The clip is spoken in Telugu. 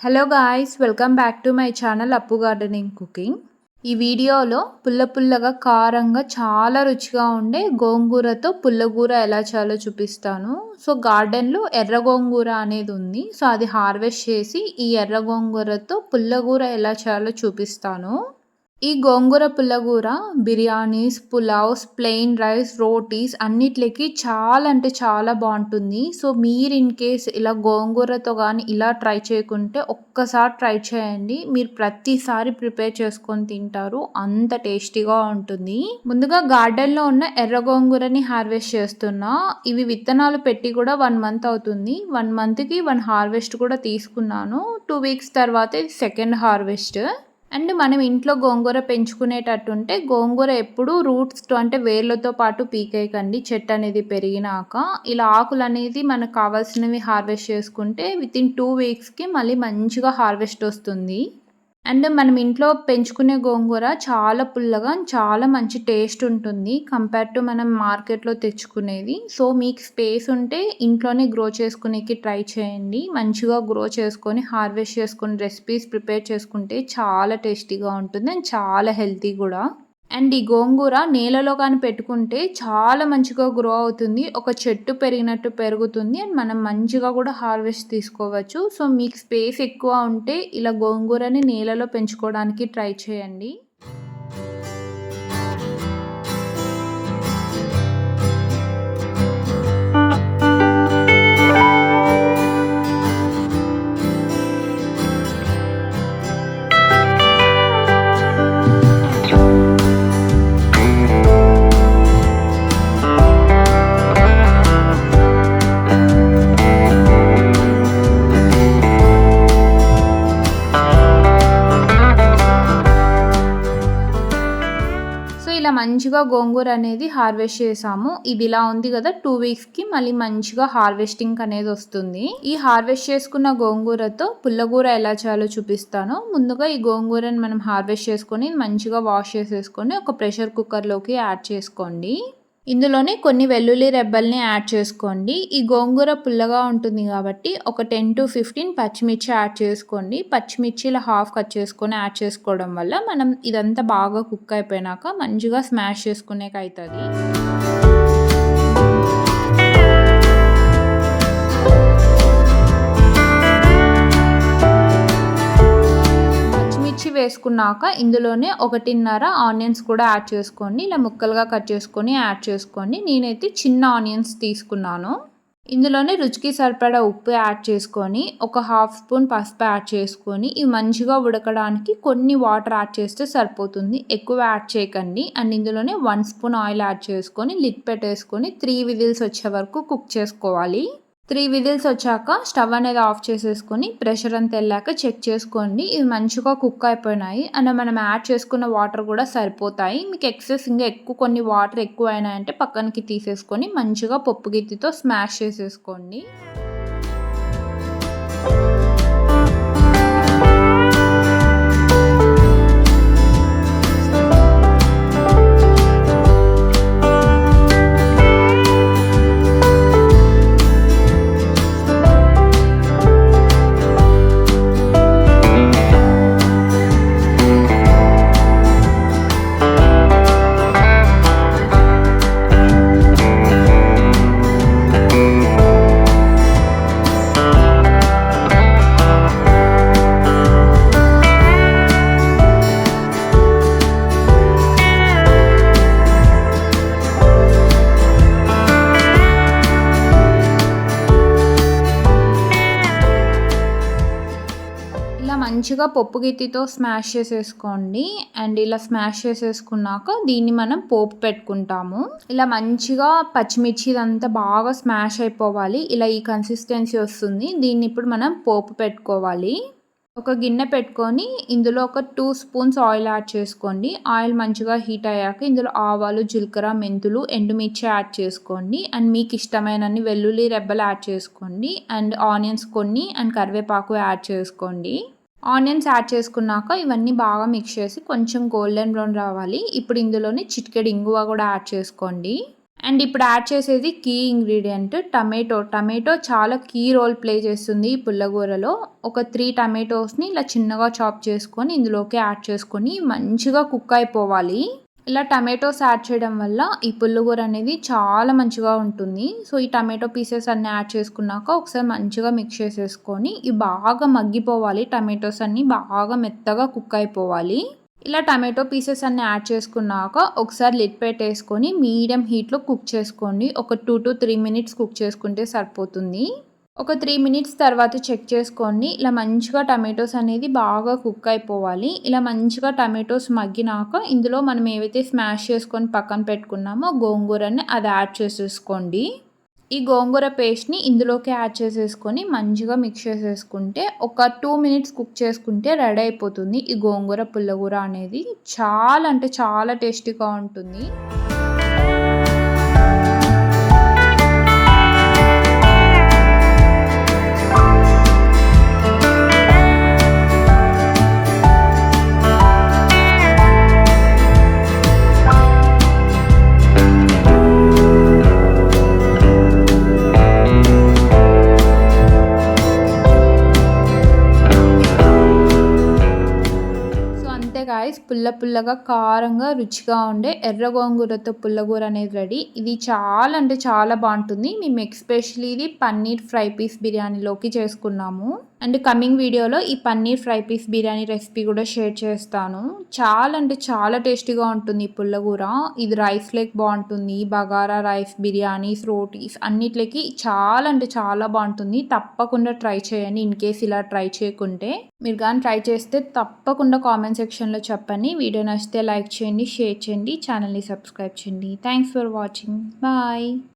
Hello guys welcome back to my channel Appu gardening cooking ఈ వీడియోలో పుల్ల పుల్లగా కారంగా చాలా రుచిగా ఉండే గోంగూరతో పుల్లగూర ఎలా చేయాలో చూపిస్తాను. సో గార్డెన్లో ఎర్ర గోంగూర అనేది ఉంది. సో అది హార్వెస్ట్ చేసి ఈ ఎర్ర గోంగూరతో పుల్లగూర ఎలా చేయాలో చూపిస్తాను. ఈ గోంగూర పుల్లగూర బిర్యానీస్ పులావ్స్ ప్లెయిన్ రైస్ రోటీస్ అన్నిట్లకి చాలా అంటే చాలా బాగుంటుంది. సో మీరు ఇన్ కేస్ ఇలా గోంగూరతో కానీ ఇలా ట్రై చేయకుంటే ఒక్కసారి ట్రై చేయండి. మీరు ప్రతిసారి ప్రిపేర్ చేసుకొని తింటారు. అంత టేస్టీగా ఉంటుంది. ముందుగా గార్డెన్లో ఉన్న ఎర్ర గోంగూరని హార్వెస్ట్ చేస్తున్నా. ఇవి విత్తనాలు పెట్టి కూడా వన్ మంత్ అవుతుంది. వన్ మంత్కి వన్ హార్వెస్ట్ కూడా తీసుకున్నాను. టూ వీక్స్ తర్వాత సెకండ్ హార్వెస్ట్. అండ్ మనం ఇంట్లో గోంగూర పెంచుకునేటట్టుంటే గోంగూర ఎప్పుడు రూట్స్తో అంటే వేర్లతో పాటు పీకేయకండి. చెట్టు అనేది పెరిగినాక ఇలా ఆకులు అనేది మనకు కావాల్సినవి హార్వెస్ట్ చేసుకుంటే విత్ ఇన్ టూ వీక్స్కి మళ్ళీ మంచిగా హార్వెస్ట్ వస్తుంది. అండ్ మనం ఇంట్లో పెంచుకునే గోంగూర చాలా పుల్లగా చాలా మంచి టేస్ట్ ఉంటుంది కంపేర్ టు మనం మార్కెట్లో తెచ్చుకునేది. సో మీకు స్పేస్ ఉంటే ఇంట్లోనే గ్రో చేసుకునేకి ట్రై చేయండి. మంచిగా గ్రో చేసుకొని హార్వెస్ట్ చేసుకుని రెసిపీస్ ప్రిపేర్ చేసుకుంటే చాలా టేస్టీగా ఉంటుంది అండ్ చాలా హెల్తీ కూడా. అండ్ ఈ గోంగూర నేలలో కానీ పెట్టుకుంటే చాలా మంచిగా గ్రో అవుతుంది. ఒక చెట్టు పెరిగినట్టు పెరుగుతుంది అండ్ మనం మంచిగా కూడా హార్వెస్ట్ తీసుకోవచ్చు. సో మీకు స్పేస్ ఎక్కువ ఉంటే ఇలా గోంగూరని నేలలో పెంచుకోవడానికి ట్రై చేయండి. మంచిగా గోంగూర అనేది హార్వెస్ట్ చేసాము. ఇది ఇలా ఉంది కదా టూ వీక్స్కి మళ్ళీ మంచిగా హార్వెస్టింగ్ అనేది వస్తుంది. ఈ హార్వెస్ట్ చేసుకున్న గోంగూరతో పుల్లగూర ఎలా చేయాలో చూపిస్తాను. ముందుగా ఈ గోంగూరని మనం హార్వెస్ట్ చేసుకొని మంచిగా వాష్ చేసేసుకొని ఒక ప్రెషర్ కుక్కర్లోకి యాడ్ చేసుకోండి. ఇందులోనే కొన్ని వెల్లుల్లి రెబ్బల్ని యాడ్ చేసుకోండి. ఈ గోంగూర పుల్లగా ఉంటుంది కాబట్టి ఒక టెన్ టు ఫిఫ్టీన్ పచ్చిమిర్చి యాడ్ చేసుకోండి. పచ్చిమిర్చి ఇలా హాఫ్ కట్ చేసుకొని యాడ్ చేసుకోవడం వల్ల మనం ఇదంతా బాగా కుక్ అయిపోయినాక మంచిగా స్మాష్ చేసుకునేకి అవుతుంది వేసుకున్నాక ఇందులోనే ఒకటిన్నర ఆనియన్స్ కూడా యాడ్ చేసుకోండి. ఇలా ముక్కలుగా కట్ చేసుకొని యాడ్ చేసుకోండి నేనైతే చిన్న ఆనియన్స్ తీసుకున్నాను. ఇందులోనే రుచికి సరిపడా ఉప్పు యాడ్ చేసుకొని ఒక హాఫ్ స్పూన్ పసుపు యాడ్ చేసుకొని ఇవి మంచిగా ఉడకడానికి కొన్ని వాటర్ యాడ్ చేస్తే సరిపోతుంది. ఎక్కువ యాడ్ చేయకండి. అండ్ ఇందులోనే వన్ స్పూన్ ఆయిల్ యాడ్ చేసుకొని లిడ్ పెట్టేసుకొని త్రీ విజిల్స్ వచ్చే వరకు కుక్ చేసుకోవాలి. త్రీ విజిల్స్ వచ్చాక స్టవ్ అనేది ఆఫ్ చేసేసుకొని ప్రెషర్ అంతా వెళ్ళాక చెక్ చేసుకోండి. ఇవి మంచిగా కుక్ అయిపోయినాయి. అండ్ మనం యాడ్ చేసుకున్న వాటర్ కూడా సరిపోతాయి. మీకు ఎక్సెస్ ఇంకా ఎక్కువ కొన్ని వాటర్ ఎక్కువ అయినాయంటే పక్కనకి తీసేసుకొని మంచిగా పప్పు గిత్తితో స్మాష్ చేసేసుకోండి. మంచిగా పప్పు గిత్తితో స్మాష్ చేసేసుకోండి. అండ్ ఇలా స్మాష్ చేసేసుకున్నాక దీన్ని మనం పోపు పెట్టుకుంటాము. ఇలా మంచిగా పచ్చిమిర్చి ఇదంతా బాగా స్మాష్ అయిపోవాలి. ఇలా ఈ కన్సిస్టెన్సీ వస్తుంది. దీన్ని ఇప్పుడు మనం పోపు పెట్టుకోవాలి. ఒక గిన్నె పెట్టుకొని ఇందులో ఒక టూ స్పూన్స్ ఆయిల్ యాడ్ చేసుకోండి. ఆయిల్ మంచిగా హీట్ అయ్యాక ఇందులో ఆవాలు జీలకర్ర మెంతులు ఎండుమిర్చి యాడ్ చేసుకోండి. అండ్ మీకు ఇష్టమైనన్ని వెల్లుల్లి రెబ్బలు యాడ్ చేసుకోండి. అండ్ ఆనియన్స్ కొన్ని అండ్ కరివేపాకు యాడ్ చేసుకోండి. ఆనియన్స్ యాడ్ చేసుకున్నాక ఇవన్నీ బాగా మిక్స్ చేసి కొంచెం గోల్డెన్ బ్రౌన్ రావాలి. ఇప్పుడు ఇందులోనే చిటికెడు ఇంగువ కూడా యాడ్ చేసుకోండి. అండ్ ఇప్పుడు యాడ్ చేసేది కీ ఇంగ్రీడియంట్ టమాటో. టమాటో చాలా కీ రోల్ ప్లే చేస్తుంది ఈ పుల్లగూరలో. ఒక త్రీ టమాటోస్ని ఇలా చిన్నగా చాప్ చేసుకొని ఇందులోకి యాడ్ చేసుకొని మంచిగా కుక్ అయిపోవాలి. ఇలా టమాటోస్ యాడ్ చేయడం వల్ల ఈ పుల్లగూర అనేది చాలా మంచిగా ఉంటుంది. సో ఈ టమాటో పీసెస్ అన్నీ యాడ్ చేసుకున్నాక ఒకసారి మంచిగా మిక్స్ చేసేసుకొని ఇవి బాగా మగ్గిపోవాలి. టమాటోస్ అన్నీ బాగా మెత్తగా కుక్ అయిపోవాలి. ఇలా టమాటో పీసెస్ అన్ని యాడ్ చేసుకున్నాక ఒకసారి లిడ్ పెట్టేసుకొని మీడియం హీట్లో కుక్ చేసుకోండి. ఒక two to three minutes cook చేసుకుంటే సరిపోతుంది. ఒక త్రీ మినిట్స్ తర్వాత చెక్ చేసుకోండి. ఇలా మంచిగా టమాటోస్ అనేది బాగా కుక్ అయిపోవాలి. ఇలా మంచిగా టమాటోస్ మగ్గినాక ఇందులో మనం ఏవైతే స్మాష్ చేసుకొని పక్కన పెట్టుకున్నామో గోంగూరని అది యాడ్ చేసేసుకోండి. ఈ గోంగూర పేస్ట్ని ఇందులోకి యాడ్ చేసేసుకొని మంచిగా మిక్స్ చేసేసుకుంటే ఒక టూ మినిట్స్ కుక్ చేసుకుంటే రెడీ అయిపోతుంది. ఈ గోంగూర పుల్లగూర అనేది చాలా అంటే చాలా టేస్టీగా ఉంటుంది. గాయస్ పుల్ల పుల్లగా కారంగా రుచిగా ఉండే ఎర్ర గోంగూరతో పుల్లగూర అనేది రెడీ ఇది చాలా అంటే చాలా బాగుంటుంది. మేము ఎక్స్పెషలీ ఇది పన్నీర్ ఫ్రై పీస్ బిర్యానీలోకి చేసుకున్నాము. అండ్ కమింగ్ వీడియోలో ఈ paneer fry piece biryani recipe కూడా షేర్ చేస్తాను. చాలా అంటే చాలా టేస్టీగా ఉంటుంది ఈ పుల్లగూర ఇది రైస్ లేక్ బాగుంటుంది బగారా రైస్ బిర్యానీస్ రోటీస్ అన్నిట్లకి చాలా అంటే చాలా బాగుంటుంది. తప్పకుండా ట్రై చేయండి ఇన్ కేస్ ఇలా ట్రై చేయకుంటే. మీరు కానీ ట్రై చేస్తే తప్పకుండా కామెంట్ సెక్షన్లో చెప్పండి. వీడియో నచ్చితే లైక్ చేయండి షేర్ చేయండి ఛానల్ని సబ్స్క్రైబ్ చేయండి. Thanks for watching bye